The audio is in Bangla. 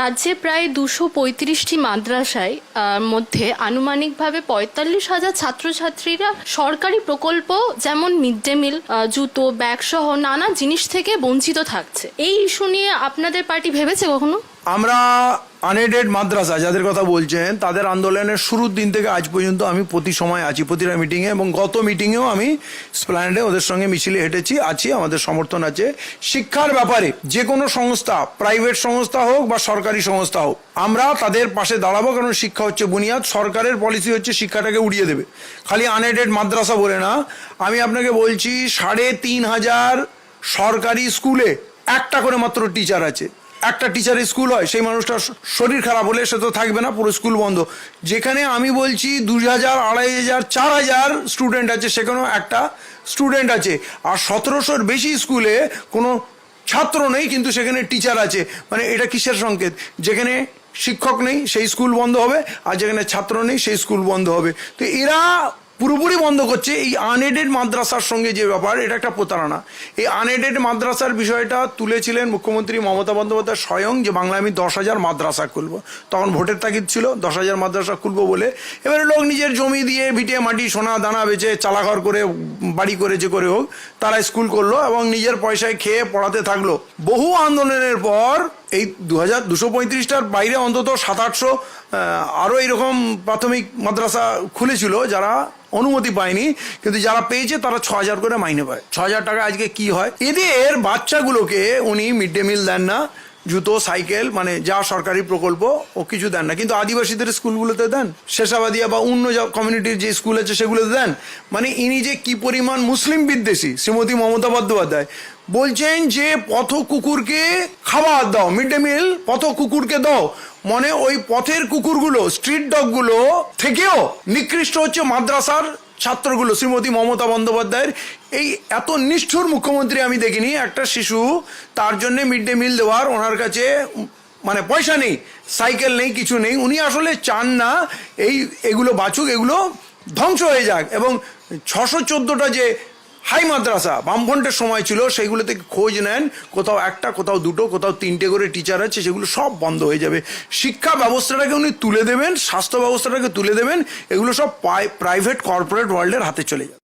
রাজ্যে প্রায় দুশো পঁয়ত্রিশটি মাদ্রাসায় মধ্যে আনুমানিকভাবে পঁয়তাল্লিশ হাজার ছাত্রছাত্রীরা সরকারি প্রকল্প, যেমন মিড ডে মিল জুতো, ব্যাগ সহ নানা জিনিস থেকে বঞ্চিত থাকছে। এই ইস্যু নিয়ে আপনাদের পার্টি ভেবেছে কখনো? আমরা আনএডেড মাদ্রাসা যাদের কথা বলছেন, তাদের আন্দোলনের শুরুর দিন থেকে আজ পর্যন্ত আমি প্রতি সময় আছি, প্রতিটা মিটিংয়ে এবং গত মিটিংয়েও আমি স্প্ল্যান্ডে ওদের সঙ্গে মিছিলে হেঁটেছি, আছি, আমাদের সমর্থন আছে। শিক্ষার ব্যাপারে যে কোনো সংস্থা প্রাইভেট সংস্থা হোক বা সরকারি সংস্থা হোক, আমরা তাদের পাশে দাঁড়াবো কারণ শিক্ষা হচ্ছে বুনিয়াদ, সরকারের পলিসি হচ্ছে শিক্ষাটাকে উড়িয়ে দেবে। খালি আনএডেড মাদ্রাসা বলে না, আমি আপনাকে বলছি সাড়ে তিন হাজার সরকারি স্কুলে একটা করে মাত্র টিচার আছে। একটা টিচার স্কুল হয়, সেই মানুষটার শরীর খারাপ হলে সে তো থাকবে না, পুরো স্কুল বন্ধ। যেখানে আমি বলছি দু হাজার আড়াই হাজার, চার হাজার স্টুডেন্ট আছে, সেখানেও একটা স্টুডেন্ট আছে। আর সতেরোশোর বেশি স্কুলে কোনো ছাত্র নেই, কিন্তু সেখানে টিচার আছে। মানে এটা কিসের সংকেত? যেখানে শিক্ষক নেই, সেই স্কুল বন্ধ হবে, আর যেখানে ছাত্র নেই, সেই স্কুল বন্ধ হবে। তো এরা পুরোপুরি বন্ধ করছে এই আনএডেড মাদ্রাসার সঙ্গে যে ব্যাপার, এটা একটা প্রতারণা। এই আনএডেড মাদ্রাসার বিষয়টা তুলেছিলেন মুখ্যমন্ত্রী মমতা বন্দ্যোপাধ্যায় স্বয়ং যে বাংলায় আমি দশ হাজার মাদ্রাসা খুলব। তখন ভোটের তাগিদ ছিল, দশ হাজার মাদ্রাসা খুলব বলে। এবারে লোক নিজের জমি দিয়ে ভিটে মাটি, সোনা, দানা বেচে, চালাঘর করে, বাড়ি করে, যে করে হোক, তারা স্কুল করল এবং নিজের পয়সায় খেয়ে পড়াতে থাকল। বহু আন্দোলনের পর এই দু হাজার দুশো পঁয়ত্রিশটার বাইরে অন্তত সাত আটশো আরও এইরকম প্রাথমিক মাদ্রাসা খুলেছিল যারা অনুমতি পায়নি, কিন্তু যারা পেয়েছে তারা ছ হাজার করে মাইনে পায়। ছ হাজার টাকা আজকে কি হয়? এদের বাচ্চাগুলোকে উনি মিড ডে মিল দেন না জুতো, সাইকেল মানে যা সরকারি প্রকল্প, ও কিছু দেন না। কিন্তু আদিবাসীদের স্কুলগুলোতে দেন, শেষাবাদিয়া বা অন্য কমিউনিটির যে স্কুল আছে সেগুলোতে দেন। মানে ইনি যে কি পরিমাণ মুসলিম বিদ্বেষী, শ্রীমতী মমতা বন্দ্যোপাধ্যায়, বলছেন যে পথ কুকুরকে খাবার দাও, মিড ডে মিল, পথ কুকুরকে দাও। মানে ওই পথের কুকুরগুলো স্ট্রিট ডগগুলো থেকেও নিকৃষ্ট হচ্ছে মাদ্রাসার ছাত্রগুলো, শ্রীমতী মমতা বন্দ্যোপাধ্যায়ের। এই এত নিষ্ঠুর মুখ্যমন্ত্রী আমি দেখিনি, একটা শিশু, তার জন্য মিড ডে মিল দেওয়ার, ওনার কাছে মানে পয়সা নেই, সাইকেল নেই, কিছু নেই, উনি আসলে চান না, এই, এগুলো বাছুক এগুলো ধ্বংস হয়ে যাক। এবং ছশো চোদ্দোটা যে হাই মাদ্রাসা, বামফ্রন্টের সময় ছিল, সেইগুলো থেকে খোঁজ নেন, কোথাও একটা, কোথাও দুটো, কোথাও তিনটে করে টিচার আছে, সেগুলো সব বন্ধ হয়ে যাবে। শিক্ষা ব্যবস্থাটাকে উনি তুলে দেবেন, স্বাস্থ্য ব্যবস্থাটাকে তুলে দেবেন, এগুলো সব প্রাইভেট কর্পোরেট ওয়ার্ল্ডের হাতে চলে যাবে।